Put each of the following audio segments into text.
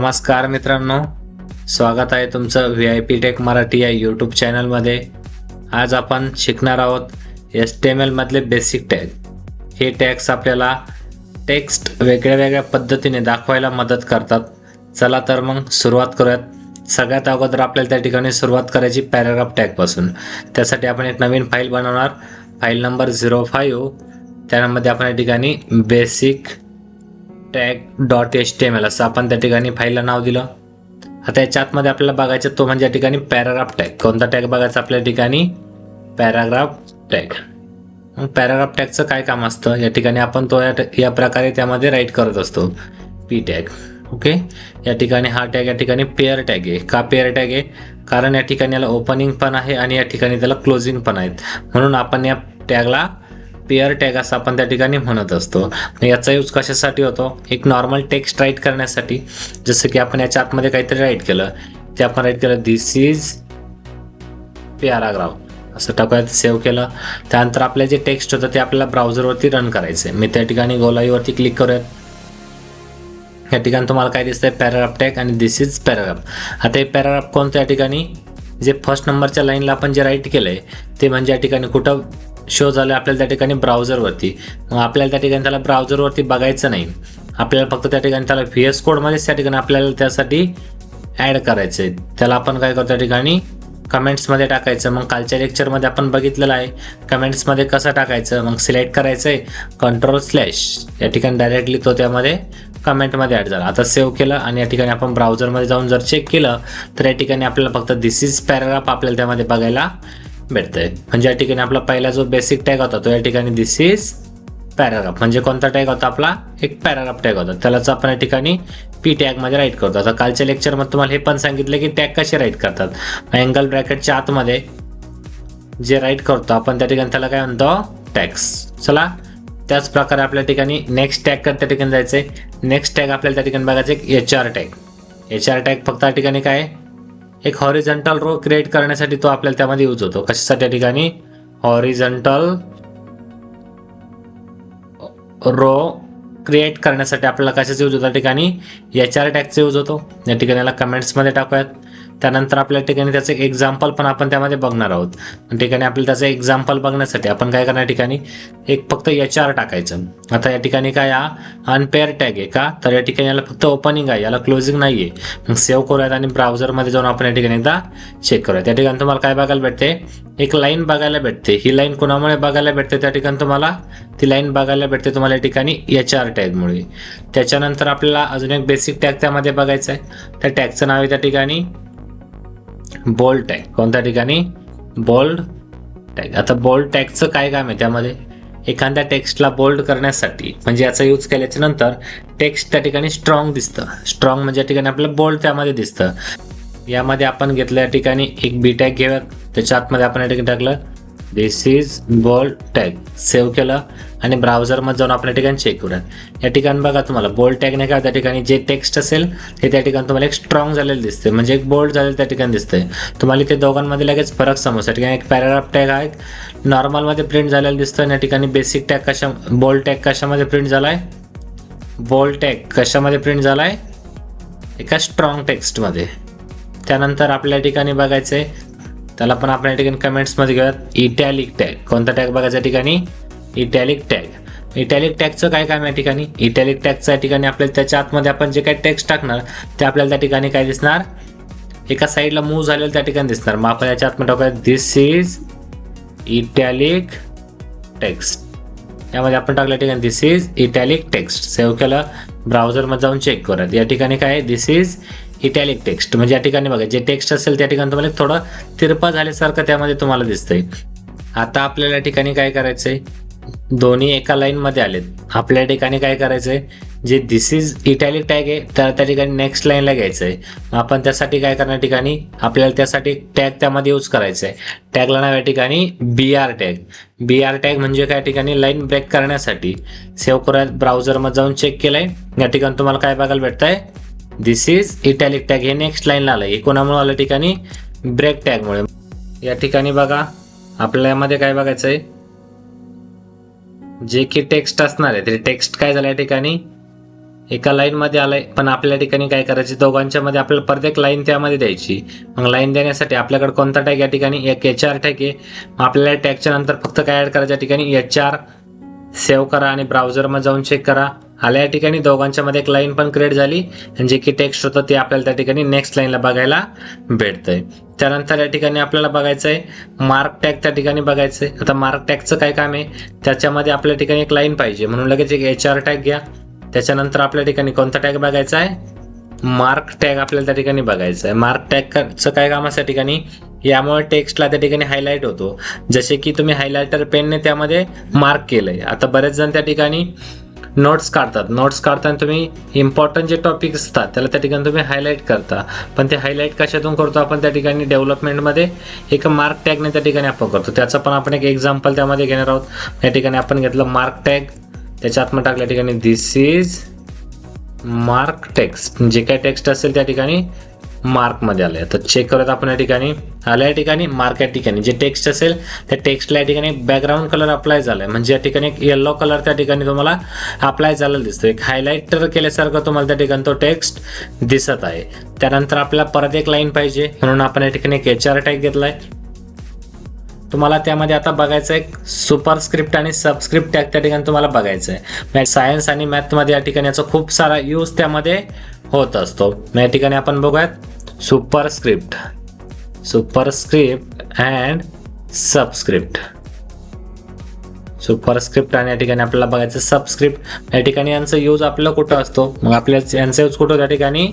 नमस्कार मित्रांनो. स्वागत आहे तुमचं V I P tech Marathi या यूट्यूब चॅनलमध्ये आज आपण शिकणार आहोत एस टी एम एलमधले बेसिक टॅग हे टॅग्स आपल्याला टेक्स्ट वेगळ्या वेगळ्या पद्धतीने दाखवायला मदत करतात. चला तर मग सुरुवात करूयात. सगळ्यात अगोदर आपल्याला त्या ठिकाणी सुरुवात करायची पॅराग्राफ टॅगपासून त्यासाठी आपण एक नवीन फाईल बनवणार. फाईल नंबर झिरो फाईव्ह त्यामध्ये आपण या ठिकाणी basic tag dot H T M L असं आपण त्या ठिकाणी फाईलला नाव दिलं. आता याच्या आतमध्ये आपल्याला बघायचं तो म्हणजे या ठिकाणी पॅराग्राफ टॅग कोणता टॅग बघायचा? आपल्या ठिकाणी पॅराग्राफ टॅग मग पॅराग्राफ टॅगचं काय काम असतं? या ठिकाणी आपण तो या या प्रकारे त्यामध्ये राईट करत असतो. पी टॅग ओके या ठिकाणी हा टॅग या ठिकाणी पेअर टॅग आहे. का पेअर टॅग आहे? कारण या ठिकाणी याला ओपनिंग पण आहे आणि या ठिकाणी त्याला क्लोजिंग पण आहेत. म्हणून आपण या टॅगला पेअर टॅग असं आपण त्या ठिकाणी म्हणत असतो. याचा यूज कशासाठी होतो? एक नॉर्मल टेक्स्ट राईट करण्यासाठी. जसं की आपण याच्या आतमध्ये काहीतरी राईट केलं. ते आपण राईट केलं दिस इज पॅराग्राफ असं टाकूयात सेव्ह केलं. त्यानंतर आपलं जे टेक्स्ट होतं ते आपल्याला ब्राउझरवरती रन करायचं आहे मी त्या ठिकाणी गोलाईवरती क्लिक करूयात. या ठिकाणी तुम्हाला काय दिसतंय? पॅराग्राफ टॅग आणि दिस इज पॅराग्राफ आता हे पॅराग्राफ कोणतं या ठिकाणी? जे फर्स्ट नंबरच्या लाईनला आपण जे राईट आहे ते म्हणजे या ठिकाणी कुठं शो झालं आपल्याला त्या ठिकाणी ब्राउझरवरती मग आपल्याला त्या ठिकाणी त्याला ब्राउझरवरती बघायचं नाही. आपल्याला फक्त त्या ठिकाणी त्याला व्ही एस कोडमध्येच त्या ठिकाणी आपल्याला त्यासाठी ॲड करायचं आहे त्याला आपण काय करतो त्या ठिकाणी? कमेंट्समध्ये टाकायचं. मग कालच्या लेक्चरमध्ये आपण बघितलेलं आहे. कमेंट्समध्ये कसं टाकायचं? मग सिलेक्ट करायचं आहे कंट्रोल स्लॅश या ठिकाणी डायरेक्टली तो त्यामध्ये. कमेंटमध्ये ॲड झाला. आता सेव्ह केलं आणि या ठिकाणी आपण ब्राउझरमध्ये जाऊन जर चेक केलं तर या ठिकाणी आपल्याला फक्त दिस इज पॅराग्राफ आपल्याला त्यामध्ये बघायला भेटतंय म्हणजे या ठिकाणी आपला पहिला जो बेसिक टॅग होता तो या ठिकाणी दिस इज पॅराग्राफ म्हणजे कोणता टॅग होता आपला? एक पॅराग्राफ टॅग होता. त्यालाच आपण या ठिकाणी पी टॅगमध्ये राईट करतो. आता कालच्या लेक्चरमध्ये तुम्हाला हे पण सांगितलं की टॅग कसे राईट करतात. अँगल ब्रॅकेटच्या आतमध्ये जे राईट करतो आपण त्या ठिकाणी त्याला काय म्हणतो? टॅक्स चला. त्याच प्रकारे आपल्या ठिकाणी नेक्स्ट टॅग त्या ठिकाणी जायचं आहे नेक्स्ट टॅग आपल्याला त्या ठिकाणी बघायचं एक H R tag H R tag फक्त त्या ठिकाणी काय? एक हॉरिझॉन्टल रो क्रिएट करण्यासाठी तो आपल्याला त्यामध्ये यूज होतो. कशासाठी त्या ठिकाणी? हॉरिझॉन्टल रो क्रिएट करण्यासाठी आपल्याला कशाचा यूज होतो? ठिकाणी एच आर टॅगचा यूज होतो. या ठिकाणी याला कमेंट्समध्ये टाकूयात. त्यानंतर आपल्या ठिकाणी त्याचं एक्झाम्पल पण आपण त्यामध्ये बघणार आहोत. ठिकाणी आपल्याला त्याचं एक्झाम्पल बघण्यासाठी आपण काय करणार या ठिकाणी? एक फक्त एच आर टाकायचं. आता या ठिकाणी काय हा? अनपेअर टॅग आहे का? तर या ठिकाणी याला फक्त ओपनिंग आहे. याला क्लोजिंग नाही आहे मग सेव्ह करूयात आणि ब्राउझरमध्ये जाऊन आपण या ठिकाणी एकदा चेक करूयात. त्या ठिकाणी तुम्हाला काय बघायला भेटते? एक लाईन बघायला भेटते. ही लाईन कोणामुळे बघायला भेटते? त्या ठिकाणी तुम्हाला ती लाईन बघायला भेटते तुम्हाला या ठिकाणी एच आर टॅगमुळे त्याच्यानंतर आपल्याला अजून एक बेसिक टॅग त्यामध्ये बघायचं आहे त्या टॅगचं नाव आहे त्या ठिकाणी बोल्ड टॅग कोणत्या ठिकाणी? बॉल्ड टॅग आता बॉल्ड टॅगचं काय काम आहे त्यामध्ये? एखाद्या टेक्स्टला बोल्ड करण्यासाठी म्हणजे याचा यूज केल्याच्यानंतर टेक्स्ट त्या ठिकाणी स्ट्रॉंग दिसतं. स्ट्रॉंग म्हणजे या ठिकाणी आपल्याला बोल्ड त्यामध्ये दिसतं. यामध्ये आपण घेतल्या ठिकाणी एक बी टॅग घेऊयात. त्याच्या आतमध्ये आपण या ठिकाणी टाकलं. This is bold tag save केलं आणि ब्राउझरमध्ये जाऊन आपण या ठिकाणी चेक करूयात. या ठिकाणी बघा तुम्हाला बोल्ड नाही का त्या ठिकाणी जे टेक्स्ट असेल ते त्या ठिकाणी तुम्हाला एक स्ट्रॉंग झालेलं दिसते म्हणजे एक बोल्ड झालेलं त्या ठिकाणी दिसते तुम्हाला ते दोघांमध्ये लगेच फरक समजतो. ठिकाणी एक पॅराग्राफ टॅग आहे नॉर्मलमध्ये प्रिंट झालेलं दिसतं आणि या ठिकाणी बेसिक टॅग कशा बोल्ड टॅग कशामध्ये प्रिंट झाला आहे बोल्ड टॅग कशामध्ये प्रिंट झाला आहे एका स्ट्रॉंग टेक्स्टमध्ये त्यानंतर आपल्या ठिकाणी बघायचं आहे त्याला पण आपण या ठिकाणी कमेंट्समध्ये घेऊयात. इटॅलिक टॅग कोणता टॅग बघायचा या ठिकाणी? इटॅलिक टॅग इटॅलिक टॅगचं काय काम या ठिकाणी? इटॅलिक टॅगच्या ठिकाणी आपल्याला त्याच्या आतमध्ये आपण जे काही टॅक्स टाकणार ते आपल्याला त्या ठिकाणी काय दिसणार? एका साईडला मूव्ह झालेलं त्या ठिकाणी दिसणार. मग आपण याच्या आतमध्ये टाकूया दिस इज इटॅलिक टेक्स्ट यामध्ये आपण टाकलं ठिकाणी this is italic text save केलं. ब्राउझरमध्ये जाऊन चेक करूयात. या ठिकाणी काय आहे? दिस इज इटॅलिक टेक्स्ट म्हणजे या ठिकाणी बघा जे टेक्स्ट असेल त्या ठिकाणी तुम्हाला थोडं तिरपा झाल्यासारखं त्यामध्ये तुम्हाला दिसतंय. आता आपल्याला या ठिकाणी काय करायचंय? दोन्ही एका लाईनमध्ये आलेत. आपल्या ठिकाणी काय करायचंय? जे दिस इज इटॅलिक टॅग आहे तर त्या ठिकाणी नेक्स्ट लाईनला घ्यायचं आहे आपण त्यासाठी काय करणार ठिकाणी? आपल्याला त्यासाठी टॅग त्यामध्ये यूज करायचं आहे टॅगला नाव या ठिकाणी B R tag B R tag म्हणजे काय ठिकाणी? लाईन ब्रेक करण्यासाठी. सेव्ह करूयात ब्राउझरमध्ये जाऊन चेक केलंय. या ठिकाणी तुम्हाला काय बघायला भेटतंय? दिस इज इटॅलिक टॅग हे नेक्स्ट लाईनला आलं. हे कोणामुळे आलं ठिकाणी? ब्रेक टॅगमुळे या ठिकाणी बघा. आपल्याला यामध्ये काय बघायचं आहे जे की टेक्स्ट असणार आहे. ते टेक्स्ट काय झालं या ठिकाणी? एका लाईनमध्ये आलंय. पण आपल्या ठिकाणी काय करायचे दोघांच्या मध्ये आपल्याला प्रत्येक लाईन त्यामध्ये द्यायची. मग लाईन देण्यासाठी आपल्याकडे कोणता टॅग या ठिकाणी? एक एच आर टॅग आहे. मग आपल्याला टॅगच्या नंतर फक्त काय ऍड करायच्या ठिकाणी? एच आर सेव्ह करा आणि ब्राउझरमध्ये जाऊन चेक करा. आल्या या ठिकाणी दोघांच्या मध्ये एक लाईन पण क्रिएट झाली. जे की टेक्स्ट होतं ते आपल्याला त्या ठिकाणी नेक्स्ट लाईनला बघायला भेटतंय. त्यानंतर या ठिकाणी आपल्याला बघायचं आहे मार्क टॅग त्या ठिकाणी बघायचं आहे आता मार्क टॅगचं काय काम आहे? त्याच्यामध्ये आपल्या ठिकाणी एक लाईन पाहिजे. म्हणून लगेच एक एच आर टॅग घ्या. त्याच्यानंतर आपल्या ठिकाणी कोणता टॅग बघायचा आहे? मार्क टॅग आपल्याला त्या ठिकाणी बघायचं आहे. मार्क टॅगचं काय काम असं ठिकाणी? यामुळे टेक्स्टला त्या ठिकाणी हायलाईट होतो. जसे की तुम्ही हायलायटर पेनने त्यामध्ये मार्क केलंय. आता बरेच जण त्या ठिकाणी नोट्स काढतात. नोट्स काढताना तुम्ही इम्पॉर्टंट जे टॉपिक असतात त्याला त्या ठिकाणी तुम्ही हायलाईट करता. पण ते हायलाईट कशातून करतो आपण? त्या ठिकाणी डेव्हलपमेंटमध्ये एक मार्क टॅगने त्या ठिकाणी आपण करतो. त्याचं पण आपण एक एक्झाम्पल त्यामध्ये घेणार आहोत. या ठिकाणी आपण घेतलं मार्क टॅग त्याच्या आतमध्ये टाकल्या ठिकाणी दिस इज मार्क टेक्स्ट जे काय टेक्स्ट असेल त्या ठिकाणी? मार्कमध्ये आलंय. तर चेक करत आपण या ठिकाणी. आल्या या ठिकाणी मार्क या ठिकाणी. जे टेक्स्ट असेल त्या टेक्स्टला या ठिकाणी बॅकग्राऊंड कलर अप्लाय झालाय. म्हणजे या ठिकाणी एक येल्लो कलर त्या ठिकाणी तुम्हाला अप्लाय झालेला दिसतो एक हायलाइटर केल्यासारखं तुम्हाला त्या ठिकाणी तो टेक्स्ट दिसत आहे. त्यानंतर आपल्याला परत एक लाईन पाहिजे. म्हणून आपण या ठिकाणी एक एच आर टॅग घेतलाय. तुम्हाला त्यामध्ये आता बघायचं आहे सुपर स्क्रिप्ट आणि सबस्क्रिप्ट टॅग त्या ठिकाणी तुम्हाला बघायचं आहे. सायन्स आणि मॅथमध्ये या ठिकाणी याचा खूप सारा यूज त्यामध्ये होत असतो. मग या ठिकाणी आपण बघूयात super script super script and subscript super script आणि या ठिकाणी आपल्याला बघायचं सबस्क्रिप्ट या ठिकाणी यांचा यूज आपल्याला कुठं असतो? मग आपल्या यांचा यूज कुठं? त्या ठिकाणी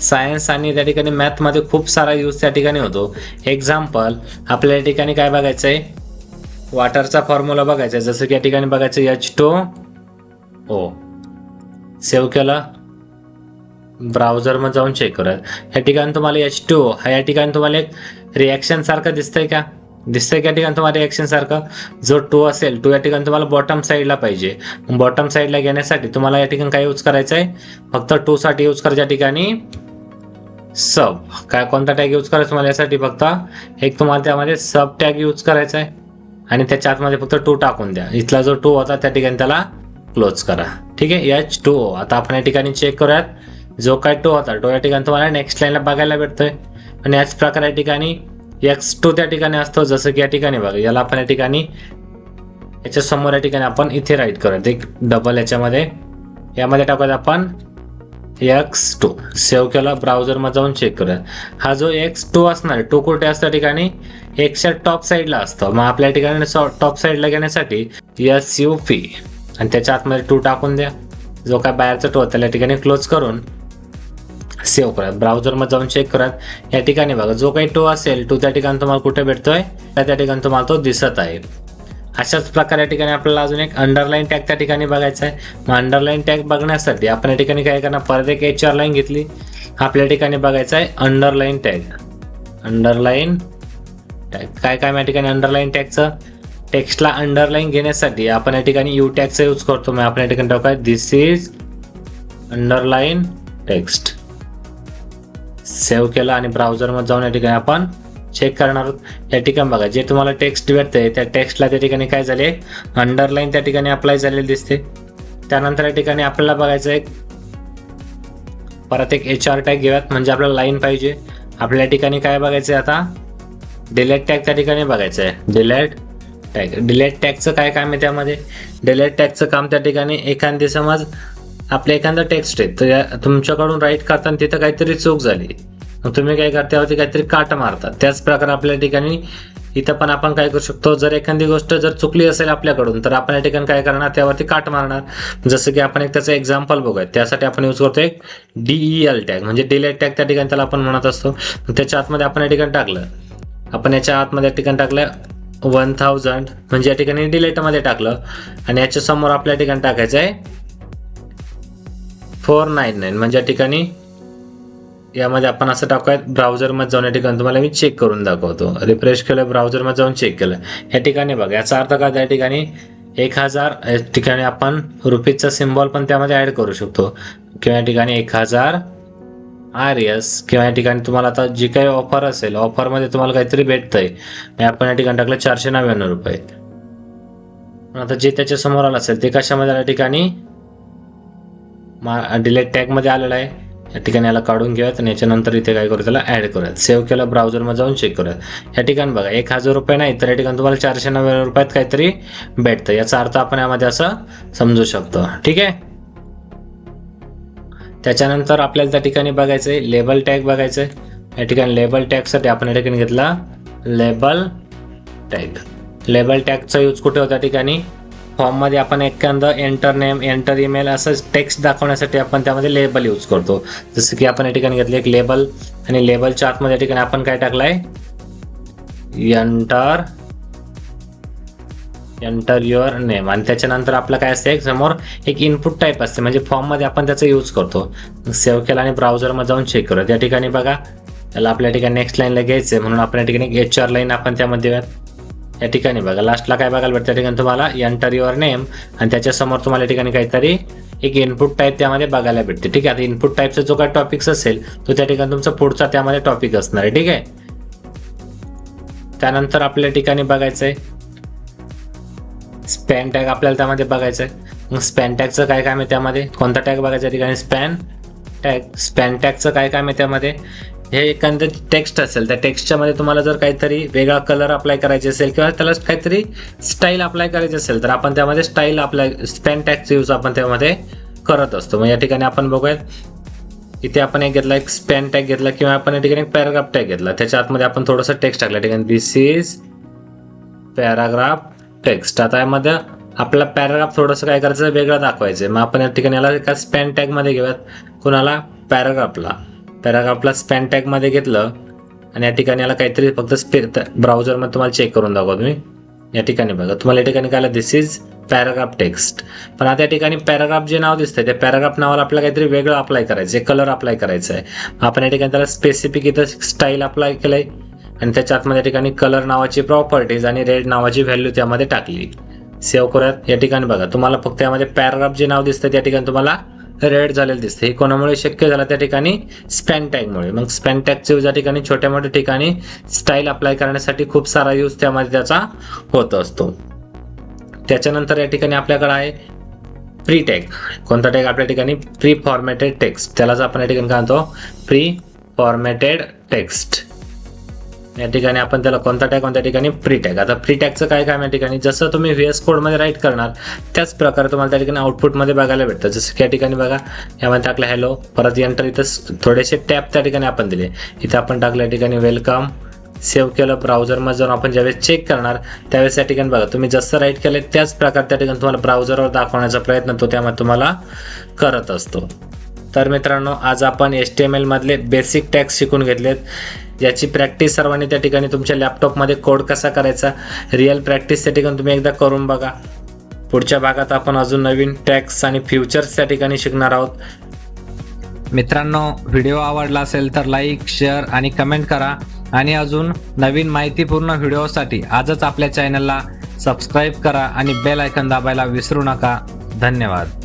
सायन्स आणि त्या ठिकाणी मॅथमध्ये खूप सारा यूज त्या ठिकाणी होतो. एक्झाम्पल आपल्या या ठिकाणी काय बघायचं आहे वॉटरचा फॉर्म्युला बघायचा आहे जसं की या ठिकाणी बघायचं एच टू ओ सेव्ह केलं. ब्राउझरमध्ये जाऊन चेक करूया. या ठिकाणी तुम्हाला एच टू हा या ठिकाणी तुम्हाला एक रिॲक्शन सारखं दिसतंय का? दिसतंय का या ठिकाणी तुम्हाला रिॲक्शन सारखं? जो टू असेल टू या ठिकाणी तुम्हाला बॉटम साईडला पाहिजे. बॉटम साईडला घेण्यासाठी तुम्हाला या ठिकाणी काय यूज करायचं आहे फक्त टूसाठी यूज करायच्या ठिकाणी सब. काय कोणता टॅग यूज करायचा तुम्हाला यासाठी फक्त? एक तुम्हाला त्यामध्ये सब टॅग यूज करायचा आहे आणि त्याच्या आतमध्ये फक्त टू टाकून द्या. इथला जो टू होता त्या ठिकाणी त्याला क्लोज करा. ठीक आहे? एच टू आता आपण या ठिकाणी चेक करूयात. जो काय टू होता टू या ठिकाणी तुम्हाला नेक्स्ट लाईनला बघायला भेटतोय. आणि याच प्रकारे या ठिकाणी एक्स टू त्या ठिकाणी असतो. जसं की या ठिकाणी बघा. याला आपण या ठिकाणी याच्या समोर या ठिकाणी आपण इथे राईट करूयात. एक डबल याच्यामध्ये. यामध्ये टाकूयात आपण एक्स टू सेव्ह केला ब्राउझरमध्ये जाऊन चेक करूया हा जो एक्स टू असणार टू कुठे असतो ठिकाणी? एक्सच्या टॉप साईडला असतो. मग आपल्या ठिकाणी टॉप साईडला घेण्यासाठी एस यू पी आणि त्याच्या आतमध्ये टू टाकून द्या. जो काय बाहेरचा टू त्याला ठिकाणी क्लोज करून सेव्ह करा. ब्राउझरमध्ये जाऊन चेक करा. या ठिकाणी बघा जो काही टू असेल टू त्या ठिकाणी तुम्हाला कुठे भेटतोय? त्या ठिकाणी तुम्हाला तो दिसत आहे. अशाच प्रकारे या ठिकाणी आपल्याला अजून एक अंडरलाईन टॅग त्या ठिकाणी बघायचा आहे. मग अंडरलाईन टॅग बघण्यासाठी आपण या ठिकाणी काय करणार? परत एक एच आर लाईन घेतली. आपल्या ठिकाणी बघायचं आहे अंडरलाईन टॅग अंडरलाईन टॅग काय काय या ठिकाणी अंडरलाईन टॅगचं टेक्स्टला अंडरलाईन घेण्यासाठी आपण या ठिकाणी यू टॅगचा यूज करतो. मग आपण या ठिकाणी टाकाय this is underline text save केला आणि ब्राउझरमध्ये जाऊन या ठिकाणी आपण चेक करणार आहोत. या ठिकाणी बघा जे तुम्हाला टेक्स्ट भेटतंय त्या टेक्स्टला त्या ठिकाणी काय झाले? अंडरलाईन त्या ठिकाणी अप्लाय झालेले दिसते. त्यानंतर या ठिकाणी आपल्याला बघायचं एक परत एक एच आर टॅग घेऊयात म्हणजे आपल्याला लाईन पाहिजे. आपल्या ठिकाणी काय बघायचं आहे आता? डिलेट टॅग त्या ठिकाणी बघायचं आहे डिलेट टॅग डिलेट टॅगचं काय काम आहे त्यामध्ये? डिलेट टॅगचं काम त्या ठिकाणी एखादी समज आपलं एखादं टेक्स्ट आहे. तर तुमच्याकडून राईट करताना तिथं काहीतरी चूक झाली. मग तुम्ही काय करता त्यावरती काहीतरी काट मारतात त्याच प्रकारे आपल्या ठिकाणी इथं पण आपण काय करू शकतो जर एखादी गोष्ट जर चुकली असेल आपल्याकडून तर आपण या ठिकाणी काय करणार त्यावरती काट मारणार. जसं की आपण एक त्याचं एक्झाम्पल बघूया त्यासाठी आपण यूज करतो एक डीई एल टॅग म्हणजे डिलेट टॅग त्या ठिकाणी त्याला आपण म्हणत असतो. त्याच्या आतमध्ये आपण या ठिकाणी टाकलं. आपण याच्या आतमध्ये या ठिकाणी टाकलं वन थाउजंड म्हणजे या ठिकाणी डिलेटमध्ये टाकलं. आणि याच्या समोर आपल्या ठिकाणी टाकायचं आहे फोर नाईन नाईन म्हणजे या ठिकाणी यामध्ये आपण असं टाकूयात ब्राउझरमध्ये जाऊन या ठिकाणी तुम्हाला मी चेक करून दाखवतो. रिफ्रेश केलं ब्राउझरमध्ये जाऊन चेक केलं. या ठिकाणी बघा याचा अर्थ काय? त्या ठिकाणी एक हजार या ठिकाणी आपण रुपीजचा सिम्बॉल पण त्यामध्ये ऍड करू शकतो. किंवा या ठिकाणी एक हजार आर एस किंवा या ठिकाणी तुम्हाला आता जी काही ऑफर असेल ऑफरमध्ये तुम्हाला काहीतरी भेटतंय. आपण या ठिकाणी टाकलं चारशे नव्याण्णव रुपये. आता जे त्याच्यासमोर आलं असेल ते कशामध्ये आलं? या ठिकाणी मा डिलेट टॅगमध्ये आलेलं आहे. या ठिकाणी याला काढून घेऊयात आणि याच्यानंतर इथे काय करू त्याला ॲड करूयात. सेव्ह केलं ब्राउझरमध्ये जाऊन चेक करूयात. या ठिकाणी बघा एक हजार रुपये नाही तर या ठिकाणी तुम्हाला चारशे नव्याण्णव रुपयात काहीतरी भेटतं. याचा अर्थ आपण यामध्ये असं समजू शकतो. ठीक आहे? त्याच्यानंतर आपल्याला त्या ठिकाणी बघायचं आहे लेबल टॅग बघायचं आहे या ठिकाणी लेबल टॅगसाठी आपण या ठिकाणी घेतला लेबल टॅग लेबल टॅगचा यूज कुठे होता ठिकाणी? फॉर्ममध्ये आपण एखादं एंटर नेम एंटर ईमेल असं टेक्स्ट दाखवण्यासाठी आपण त्यामध्ये लेबल यूज करतो. जसं की आपण या ठिकाणी घेतलं एक लेबल आणि लेबलच्या आतमध्ये या ठिकाणी आपण काय टाकलाय? एंटर एंटर युअर नेम आणि त्याच्यानंतर आपलं काय असते एक समोर एक इनपुट टाईप असते. म्हणजे फॉर्ममध्ये आपण त्याचा यूज करतो. सेव्ह केला आणि ब्राउझरमध्ये जाऊन चेक करूया. त्या ठिकाणी बघा. त्याला आपल्या ठिकाणी नेक्स्ट लाईनला घ्यायचं आहे म्हणून आपल्या ठिकाणी एच आर लाईन आपण त्यामध्ये देऊयात या ठिकाणी बघा. लास्टला काय बघायला भेटतं? त्या ठिकाणी तुम्हाला एंटर युअर नेम आणि त्याच्यासमोर तुम्हाला या ठिकाणी काहीतरी एक इनपुट टाईप त्यामध्ये बघायला भेटते. ठीक आहे? आता इनपुट टाईपचा जो काय टॉपिक्स असेल तो त्या ठिकाणी तुमचा पुढचा त्यामध्ये टॉपिक असणार आहे. ठीक आहे? त्यानंतर आपल्या ठिकाणी बघायचं आहे स्पॅन टॅग आपल्याला त्यामध्ये बघायचं आहे मग स्पॅन टॅगचं काय काम आहे त्यामध्ये? कोणता टॅग बघायचा ठिकाणी? स्पॅन टॅग स्पॅन टॅगचं काय काम आहे त्यामध्ये? हे एखादं टेक्स्ट असेल त्या टेक्स्टच्या मध्ये तुम्हाला जर काहीतरी वेगळा कलर अप्लाय करायचे असेल किंवा त्याला काहीतरी स्टाईल अप्लाय करायची असेल तर आपण त्यामध्ये स्टाईल अप्लाय स्पॅन टॅगचा यूज आपण त्यामध्ये करत असतो. मग या ठिकाणी आपण बघूयात इथे आपण एक घेतला एक स्पॅन टॅग घेतला किंवा आपण या ठिकाणी पॅराग्राफ टॅग घेतला. त्याच्या आतमध्ये आपण थोडंसं टेक्स्ट टाकला. या ठिकाणी दिस इज पॅराग्राफ टेक्स्ट आता यामध्ये आपला पॅराग्राफ थोडंसं काय करायचं वेगळं दाखवायचं आहे मग आपण या ठिकाणी याला एका स्पॅन टॅगमध्ये घेऊयात. कुणाला? पॅराग्राफला पॅराग्राफला स्पॅन टॅगमध्ये घेतलं आणि या ठिकाणी याला काहीतरी फक्त स्पे ब्राउझरमध्ये तुम्हाला चेक करून दाखवा तुम्ही या ठिकाणी बघा तुम्हाला या ठिकाणी काय दिस इज पॅराग्राफ टेक्स्ट पण आता या ठिकाणी पॅराग्राफ जे नाव दिसतंय त्या पॅराग्राफ नावाला आपल्याला काहीतरी वेगळं अप्लाय करायचं आहे कलर अप्लाय करायचं आहे आपण या ठिकाणी त्याला स्पेसिफिक इथं स्टाईल अप्लाय केलंय आणि त्याच्या आतमध्ये या ठिकाणी कलर नावाची प्रॉपर्टीज आणि रेड नावाची व्हॅल्यू त्यामध्ये टाकली. सेव्ह करूयात. या ठिकाणी बघा तुम्हाला फक्त यामध्ये पॅराग्राफ जे नाव दिसतं त्या ठिकाणी तुम्हाला रेड झालेलं दिसतं हे कोणामुळे शक्य झालं? त्या ठिकाणी स्पॅन टॅगमुळे मग स्पॅन टॅगचे ठिकाणी छोट्या मोठ्या ठिकाणी स्टाईल अप्लाय करण्यासाठी खूप सारा यूज त्यामध्ये त्याचा होत असतो. त्याच्यानंतर या ठिकाणी आपल्याकडे आहे प्री टॅग कोणता टॅग आपल्या ठिकाणी प्री फॉर्मॅटेड टेक्स्ट त्यालाच आपण या ठिकाणी काय म्हणतो? प्री फॉर्मॅटेड टेक्स्ट या ठिकाणी आपण त्याला कोणता टॅग कोणत्या ठिकाणी प्री टॅग आता प्री टॅगचं काय काम या ठिकाणी? जसं तुम्ही व्ही एस कोडमध्ये राईट करणार त्याच प्रकारे तुम्हाला त्या ठिकाणी आउटपुटमध्ये बघायला भेटतं. जसं की या ठिकाणी बघा यामध्ये टाकलं हॅलो परत एंटर इथं थोडेसे टॅप त्या ठिकाणी आपण दिले. इथं आपण टाकलं या ठिकाणी वेलकम सेव्ह केलं ब्राउझरमध्ये जाऊन आपण ज्यावेळेस चेक करणार त्यावेळेस या ठिकाणी बघा. तुम्ही जसं राईट केलं त्याच प्रकारे त्या ठिकाणी तुम्हाला ब्राउझरवर दाखवण्याचा प्रयत्न तो त्यामध्ये तुम्हाला करत असतो. तर मित्रांनो आज आपण एस टी एम एलमधले बेसिक टॅक्स शिकून घेतलेत. याची प्रॅक्टिस सर्वांनी त्या ठिकाणी तुमच्या लॅपटॉपमध्ये कोड कसा करायचा रिअल प्रॅक्टिस त्या ठिकाणी तुम्ही एकदा करून बघा. पुढच्या भागात आपण अजून नवीन टॅक्स आणि फ्युचर्स त्या ठिकाणी शिकणार आहोत. मित्रांनो व्हिडिओ आवडला असेल तर लाईक शेअर आणि कमेंट करा. आणि अजून नवीन माहितीपूर्ण व्हिडिओसाठी आजच आपल्या चॅनलला सबस्क्राईब करा आणि बेल आयकन दाबायला विसरू नका. धन्यवाद.